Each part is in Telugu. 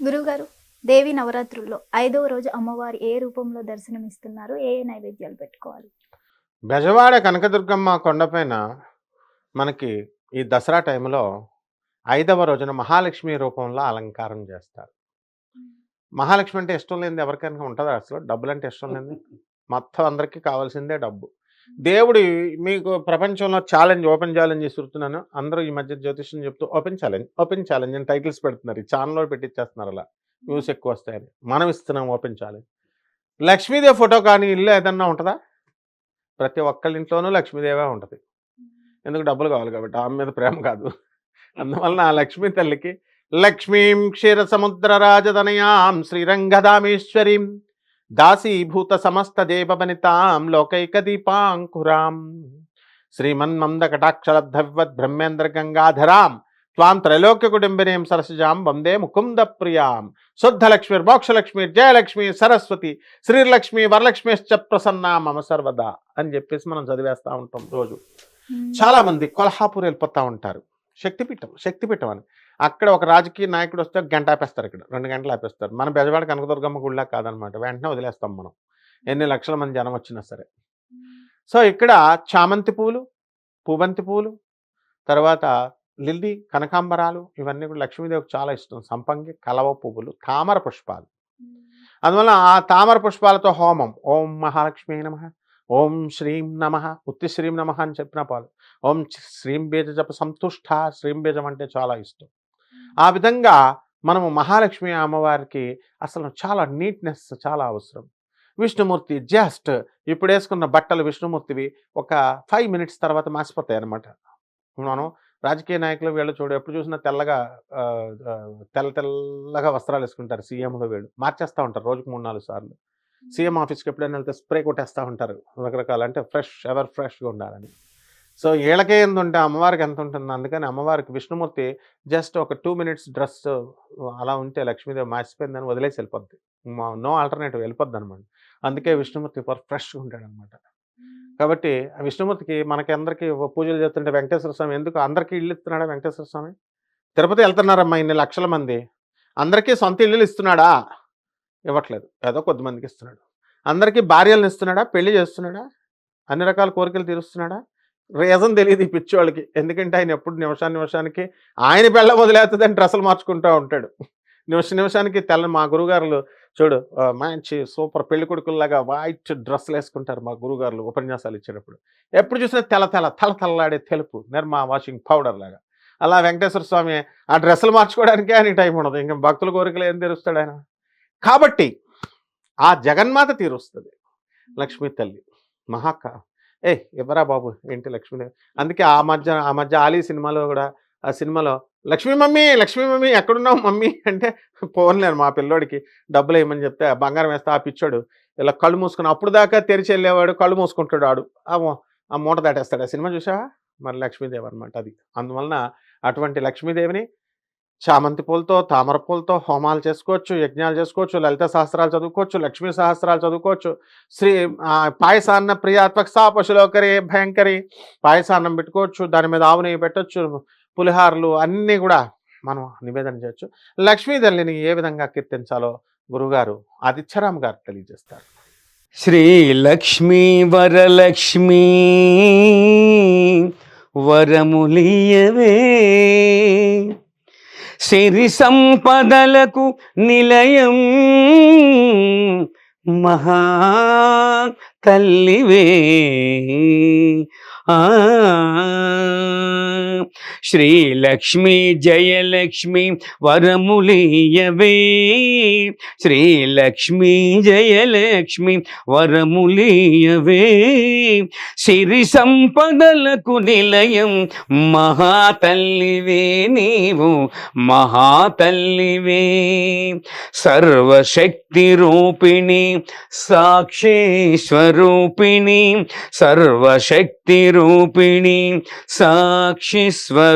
గురువుగారు దేవి నవరాత్రుల్లో ఐదవ రోజు అమ్మవారి ఏ రూపంలో దర్శనమిస్తున్నారు? ఏ నైవేద్యాలు పెట్టుకోవాలి? బెజవాడ కనకదుర్గమ్మ కొండపైన మనకి ఈ దసరా టైంలో ఐదవ రోజున మహాలక్ష్మి రూపంలో అలంకారం చేస్తారు. మహాలక్ష్మి అంటే ఇష్టం లేనిది ఎవరికైనా ఉంటుందా అసలు? డబ్బులు అంటే ఇష్టం లేనిది? మొత్తం అందరికీ కావాల్సిందే డబ్బు. దేవుడి మీకు ప్రపంచంలో ఛాలెంజ్ ఓపెన్ ఛాలెంజ్ ఇస్తున్నాను అందరూ ఈ మధ్య జ్యోతిష్యం చెప్తూ ఓపెన్ ఛాలెంజ్ ఓపెన్ ఛాలెంజ్ అని టైటిల్స్ పెడుతున్నారు. ఈ ఛానల్లో పెట్టించేస్తున్నారు అలా. వ్యూస్ ఎక్కువ వస్తాయని. మనం ఇస్తున్నాం ఓపెన్ ఛాలెంజ్ లక్ష్మీదేవి ఫోటో కానీ ఇల్లు ఏదన్నా ఉంటుందా? ప్రతి ఒక్కళ్ళ ఇంట్లోనూ లక్ష్మీదేవే ఉంటుంది. ఎందుకు? డబ్బులు కావాలి కాబట్టి. ఆమె మీద ప్రేమ కాదు. అందువలన ఆ లక్ష్మీ తల్లికి లక్ష్మీం క్షీర సముద్ర రాజధనయాం శ్రీరంగధామేశ్వరీం దాసీభూత సమస్త దేవనితాం లోకైక దీపాంకురాం శ్రీమన్మంద కటాక్షలబ్ధవద్ బ్రహ్మేంద్ర గంగాధరాం త్వాం త్రైలోక్య కుటుంబినీం సరసజాం వందే ముకుంద ప్రియాం శుద్ధలక్ష్మి మోక్షలక్ష్మి జయలక్ష్మి సరస్వతి శ్రీలక్ష్మి వరలక్ష్మిశ్చ ప్రసన్న మమ సర్వదా అని చెప్పేసి మనం చదివేస్తూ ఉంటాం రోజు. చాలా మంది కొల్హాపూర్ వెళ్ళిపోతూ ఉంటారు. శక్తిపీఠం శక్తిపీఠం అని. అక్కడ ఒక రాజకీయ నాయకుడు వస్తే ఒక గంట ఆపేస్తారు ఇక్కడ. రెండు గంటలు ఆపేస్తారు. మన బెజవాడ కనకదుర్గమ్మ గుళ్ళ కాదనమాట. వెంటనే వదిలేస్తాం మనం. ఎన్ని లక్షల మంది జనం వచ్చినా సరే. సో ఇక్కడ చామంతి పూలు పూబంతి పూలు తర్వాత లిల్లీ కనకాంబరాలు ఇవన్నీ కూడా లక్ష్మీదేవికి చాలా ఇష్టం. సంపంగి కలవ పువ్వులు తామర పుష్పాలు. అందువల్ల ఆ తామర పుష్పాలతో హోమం. ఓం మహాలక్ష్మి నమ. ఓం శ్రీం నమ. ఉత్తి శ్రీం నమ అని చెప్పిన పాలు. ఓం శ్రీం బీజ జప సంతుష్ట. శ్రీం బీజం అంటే చాలా ఇష్టం. ఆ విధంగా మనము మహాలక్ష్మి అమ్మవారికి అసలు చాలా నీట్నెస్ చాలా అవసరం. విష్ణుమూర్తి జస్ట్ ఇప్పుడు వేసుకున్న బట్టలు విష్ణుమూర్తివి ఒక ఫైవ్ మినిట్స్ తర్వాత మాసిపోతాయి అనమాట మనం రాజకీయ నాయకులు వీళ్ళు చూడు ఎప్పుడు చూసినా తెల్లగా తెల్ల తెల్లగా వస్త్రాలు వేసుకుంటారు సీఎంలో వీళ్ళు. మార్చేస్తూ ఉంటారు రోజుకు మూడు నాలుగు సార్లు. సీఎం ఆఫీస్కి ఎప్పుడైనా వెళ్తే స్ప్రే కొట్టేస్తూ ఉంటారు. రకరకాల అంటే ఫ్రెష్ ఎవర్ ఫ్రెష్గా ఉండాలని. సో వీళ్ళకే ఎంత ఉంటే అమ్మవారికి ఎంత ఉంటుంది అందుకని అమ్మవారికి విష్ణుమూర్తి జస్ట్ ఒక టూ మినిట్స్ డ్రెస్ అలా ఉంటే లక్ష్మీదేవి మార్చిపోయిందని వదిలేసి వెళ్ళిపోద్ది. నో ఆల్టర్నేటివ్ వెళ్ళిపోద్ది అనమాట అందుకే విష్ణుమూర్తి ఫ్రెష్గా ఉంటాడు అనమాట కాబట్టి ఆ విష్ణుమూర్తికి మనకి అందరికీ పూజలు చేస్తుంటే వెంకటేశ్వర స్వామి ఎందుకు అందరికీ ఇల్లు ఇస్తున్నాడా వెంకటేశ్వర స్వామి? తిరుపతి వెళ్తున్నారమ్మా ఇన్ని లక్షల మంది. అందరికీ సొంత ఇల్లులు ఇస్తున్నాడా? ఇవ్వట్లేదు. ఏదో కొద్దిమందికి ఇస్తున్నాడు. అందరికీ భార్యలను ఇస్తున్నాడా? పెళ్ళి చేస్తున్నాడా? అన్ని రకాల కోరికలు తీరుస్తున్నాడా? రీజన్ తెలియదు ఈ పిచ్చోళ్ళకి ఎందుకంటే ఆయన ఎప్పుడు నిమిషాన్ని నిమిషానికి ఆయన పెళ్ళ వదిలేస్తుందని డ్రెస్సులు మార్చుకుంటూ ఉంటాడు. నిమిష నిమిషానికి తెల్ల మా గురుగారులు చూడు మంచి సూపర్ పెళ్ళి కొడుకుల్లాగా వైట్ డ్రెస్సులు వేసుకుంటారు మా గురుగారులు ఉపన్యాసాలు ఇచ్చేటప్పుడు ఎప్పుడు చూసినా తెల తెల తల తల్లాడే తెలుపు నిర్మా వాషింగ్ పౌడర్ లాగా. అలా వెంకటేశ్వర స్వామి ఆ డ్రెస్సులు మార్చుకోవడానికే ఆయన టైం ఉండదు. ఇంకా భక్తుల కోరికలు ఏం తీరుస్తాడు ఆయన? కాబట్టి ఆ జగన్మాత తీరుస్తుంది. లక్ష్మీ తల్లి మహాకా ఏ ఇవ్వరా బాబు? ఏంటి లక్ష్మీదేవి అందుకే ఆ మధ్య ఆ మధ్య ఆలీ సినిమాలో కూడా ఆ సినిమాలో లక్ష్మీ మమ్మీ లక్ష్మీ మమ్మీ ఎక్కడున్నావు మమ్మీ? అంటే పోన్లేను మా పిల్లోడికి డబ్బులు వేయమని చెప్తే ఆ బంగారం వేస్తే ఆ పిచ్చోడు ఇలా కళ్ళు మూసుకుని అప్పుడు దాకా తెరిచి వెళ్ళేవాడు కళ్ళు మూసుకుంటాడు ఆడు. ఆ ఆ మూట దాటేస్తాడు. ఆ సినిమా చూసావా? మరి లక్ష్మీదేవి అనమాట అది. అందువలన అటువంటి లక్ష్మీదేవిని చామంతి పూలతో తామర పూలతో హోమాలు చేసుకోవచ్చు యజ్ఞాలు చేసుకోవచ్చు లలిత సహస్రాలు చదువుకోవచ్చు లక్ష్మీ సహస్రాలు చదువుకోవచ్చు. శ్రీ పాయసాన్న ప్రియాత్మక సా పశులోకరి భయంకరి పాయసాన్నం పెట్టుకోవచ్చు దాని మీద ఆవు నెయ్యి పెట్టచ్చు అన్నీ కూడా మనం నివేదన చేయొచ్చు. లక్ష్మీ తల్లిని ఏ విధంగా కీర్తించాలో గురుగారు ఆదిత్యరామ్ గారు తెలియజేస్తారు. శ్రీలక్ష్మీ వరలక్ష్మీ వరములియవే సిరి సంపదలకు నిలయం మహా తల్లివే. ఆ శ్రీలక్ష్మి జయలక్ష్మి వరములీయవే శ్రీలక్ష్మి జయలక్ష్మి వరములీయవే సిరి సంపదలకు నిలయం మహాతల్లివే నీవు మహాతల్లివే. సర్వశక్తి రూపిణి సాక్షి స్వరూపిణి సర్వశక్తి రూపిణి సాక్షి స్వరూపిణి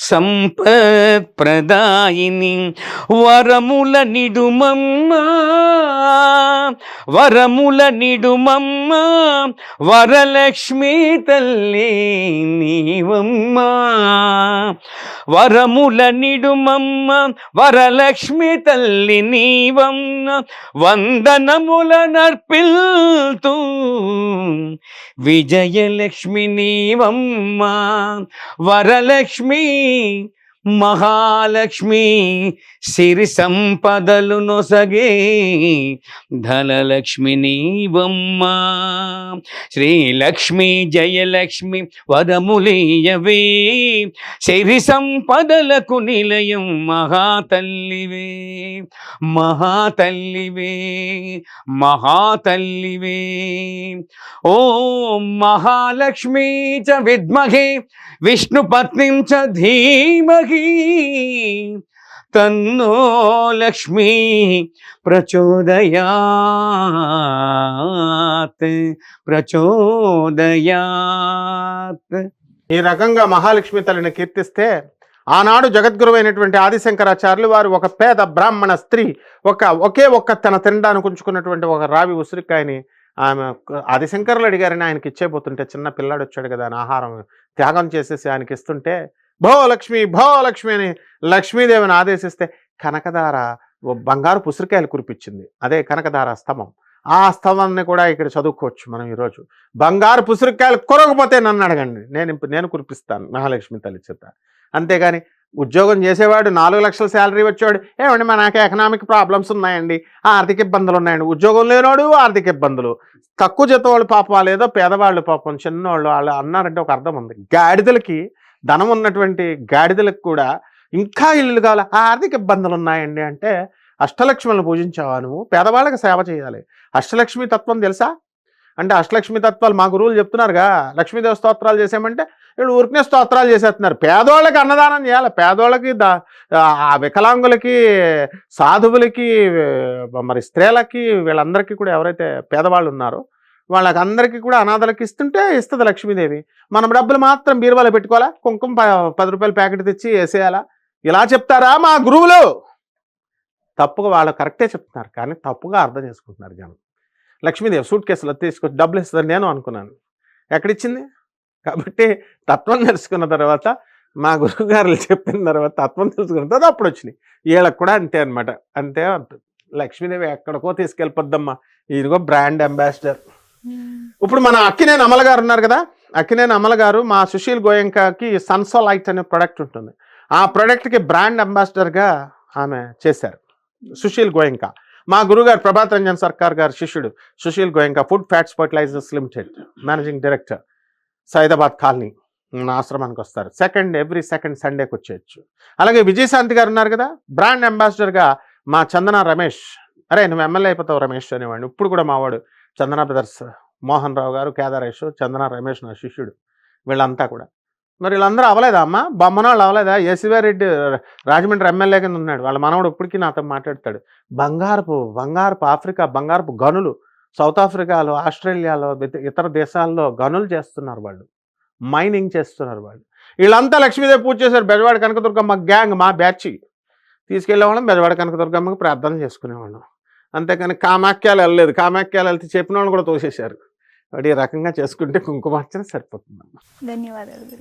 సాక్షి సంపత్ప్రదాయిని వరముల నిడుమమ్మ వరముల నిడుమమ్మ వరలక్ష్మి తల్లి నీవమ్మ వరముల నిడుమమ్మ వరలక్ష్మి తల్లి నీవమ్మ వందనముల నర్పిల్తూ విజయలక్ష్మి నీవమ్మ వరలక్ష్మి thing మహాలక్ష్మి సిరి సంపదలు నొసగే ధనలక్ష్మి నీవమ్మ. శ్రీలక్ష్మి జయలక్ష్మి వరములీయవే సిరి సంపదలకు నిలయం మహాతల్లివే. మహాతల్లివే మహాతల్లివే. ఓ మహాలక్ష్మి చ విద్మహే విష్ణుపత్నిం చ ధీమహి. తన్నో లక్ష్మీ ప్రచోదయాత్ ప్రచోదయాత్ ఈ రకంగా మహాలక్ష్మి తల్లిని కీర్తిస్తే ఆనాడు జగద్గురువైనటువంటి ఆదిశంకరాచార్యులు వారు ఒక పేద బ్రాహ్మణ స్త్రీ ఒక ఒకే ఒక్క తన తినడానికి ఉంచుకున్నటువంటి ఒక రావి ఉసిరికాయని ఆమె ఆదిశంకరులు అడిగారని ఆయనకి ఇచ్చేపోతుంటే చిన్న పిల్లాడు వచ్చాడు కదా అని ఆహారం త్యాగం చేసేసి ఆయనకి ఇస్తుంటే భో లక్ష్మి అని లక్ష్మీదేవిని ఆదేశిస్తే కనకదార బంగారు పుసరికాయలు కురిపించింది. అదే కనకదార స్తంభం ఆ స్తంభాన్ని కూడా ఇక్కడ చదువుకోవచ్చు మనం ఈరోజు. బంగారు పుసురికాయలు కొరకపోతే నన్ను అడగండి. నేను నేను కురిపిస్తాను మహాలక్ష్మి తల్లి చేత. అంతేగాని ఉద్యోగం చేసేవాడు నాలుగు లక్షల శాలరీ వచ్చేవాడు ఏమండి మనకి ఎకనామిక్ ప్రాబ్లమ్స్ ఉన్నాయండి ఆర్థిక ఇబ్బందులు ఉన్నాయండి ఉద్యోగం లేనివాడు ఆర్థిక ఇబ్బందులు. తక్కువ జీతం వాళ్ళు పాపం లేదో పేదవాళ్ళు పాపం చిన్నవాళ్ళు వాళ్ళు అన్నారంటే ఒక అర్థం ఉంది. గాడిదలకి ధనం ఉన్నటువంటి గాడిదలకు కూడా ఇంకా ఇల్లు కావాలి? ఆర్థిక ఇబ్బందులు ఉన్నాయండి అంటే అష్టలక్ష్మిలను పూజించావా నువ్వు? పేదవాళ్ళకి సేవ చేయాలి. అష్టలక్ష్మి తత్వం తెలుసా? అంటే అష్టలక్ష్మి తత్వాలు మా గురువులు చెప్తున్నారుగా. లక్ష్మీదేవి స్తోత్రాలు చేసామంటే వీళ్ళు ఊరికనే స్తోత్రాలు చేసేస్తున్నారు. పేదోళ్ళకి అన్నదానం చేయాలి. పేదోళ్ళకి దా ఆ వికలాంగులకి సాధువులకి మరి స్త్రీలకి వీళ్ళందరికీ కూడా ఎవరైతే పేదవాళ్ళు ఉన్నారో వాళ్ళకందరికీ కూడా అనాథలకు ఇస్తుంటే ఇస్తుంది లక్ష్మీదేవి. మనం డబ్బులు మాత్రం బీరువాలో పెట్టుకోవాలా? కుంకుమ పది రూపాయల ప్యాకెట్ తెచ్చి వేసేయాలా? ఇలా చెప్తారా మా గురువులు? తప్పుగా వాళ్ళు కరెక్టే చెప్తున్నారు కానీ తప్పుగా అర్థం చేసుకుంటున్నారు జనం. లక్ష్మీదేవి సూట్ కేసులో తీసుకొచ్చి డబ్బులు ఇస్తుంది నేను అనుకున్నాను. ఎక్కడిచ్చింది? కాబట్టి తత్వం తెలుసుకున్న తర్వాత మా గురువుగారులు చెప్పిన తర్వాత తత్వం తెలుసుకున్న తర్వాత అప్పుడు వచ్చినాయి వీళ్ళకి కూడా అంతే అనమాట అంతే లక్ష్మీదేవి ఎక్కడికో తీసుకెళ్ళిపోద్దమ్మా. ఇదిగో బ్రాండ్ అంబాసిడర్. Hmm. ఇప్పుడు మన అక్కినేని అమల గారు ఉన్నారు కదా? అక్కినేని అమల గారు మా సుశీల్ గోయంకాకి సన్సోలైట్ అనే ప్రొడక్ట్ ఉంటుంది. ఆ ప్రోడక్ట్కి బ్రాండ్ అంబాసిడర్గా ఆమె చేశారు. సుశీల్ గోయంకా. మా గురుగారు ప్రభాత్ రంజన్ సర్కార్ గారు శిష్యుడు. Sushil Goenka food fats fertilizers limited managing director Saidabad colony నా ఆశ్రమానికి వస్తారు. సెకండ్ ఎవ్రీ సెకండ్ సండేకి వచ్చేయచ్చు. అలాగే విజయశాంతి గారు ఉన్నారు కదా? బ్రాండ్ అంబాసిడర్గా మా చందన రమేష్. అరే నువ్వు ఎమ్మెల్యే అయిపోతావు రమేష్ అనేవాడిని. ఇప్పుడు కూడా మావాడు చందన బ్రదర్స్ మోహన్ రావు గారు కేదారేష్ చందన రమేష్ నా శిష్యుడు వీళ్ళంతా కూడా. మరి వీళ్ళందరూ అవలేదా అమ్మ? బొమ్మనాళ్ళు అవ్వలేదా? రెడ్డి రాజమండ్రి ఎమ్మెల్యే కింద ఉన్నాడు. వాళ్ళ మనవడు ఇప్పటికీ నాతో మాట్లాడతాడు. బంగారపు బంగారపు ఆఫ్రికా బంగారపు గనులు సౌత్ ఆఫ్రికాలో ఆస్ట్రేలియాలో ఇతర దేశాల్లో గనులు చేస్తున్నారు వాళ్ళు. మైనింగ్ చేస్తున్నారు వాళ్ళు. వీళ్ళంతా లక్ష్మీదేవి పూజ చేశారు. బెజవాడ కనకదుర్గమ్మ గ్యాంగ్ మా బ్యాచ్. తీసుకెళ్ళేవాళ్ళం బెజవాడ కనకదుర్గమ్మకి ప్రార్థన చేసుకునేవాళ్ళం. అంతేకాని కామాఖ్యాలు వెళ్ళలేదు. కామాఖ్యాలు వెళ్తే చెప్పిన వాళ్ళు కూడా తోసేశారు. వాడు ఈ రకంగా చేసుకుంటే కుంకుమార్చన సరిపోతుందమ్మా. ధన్యవాదాలు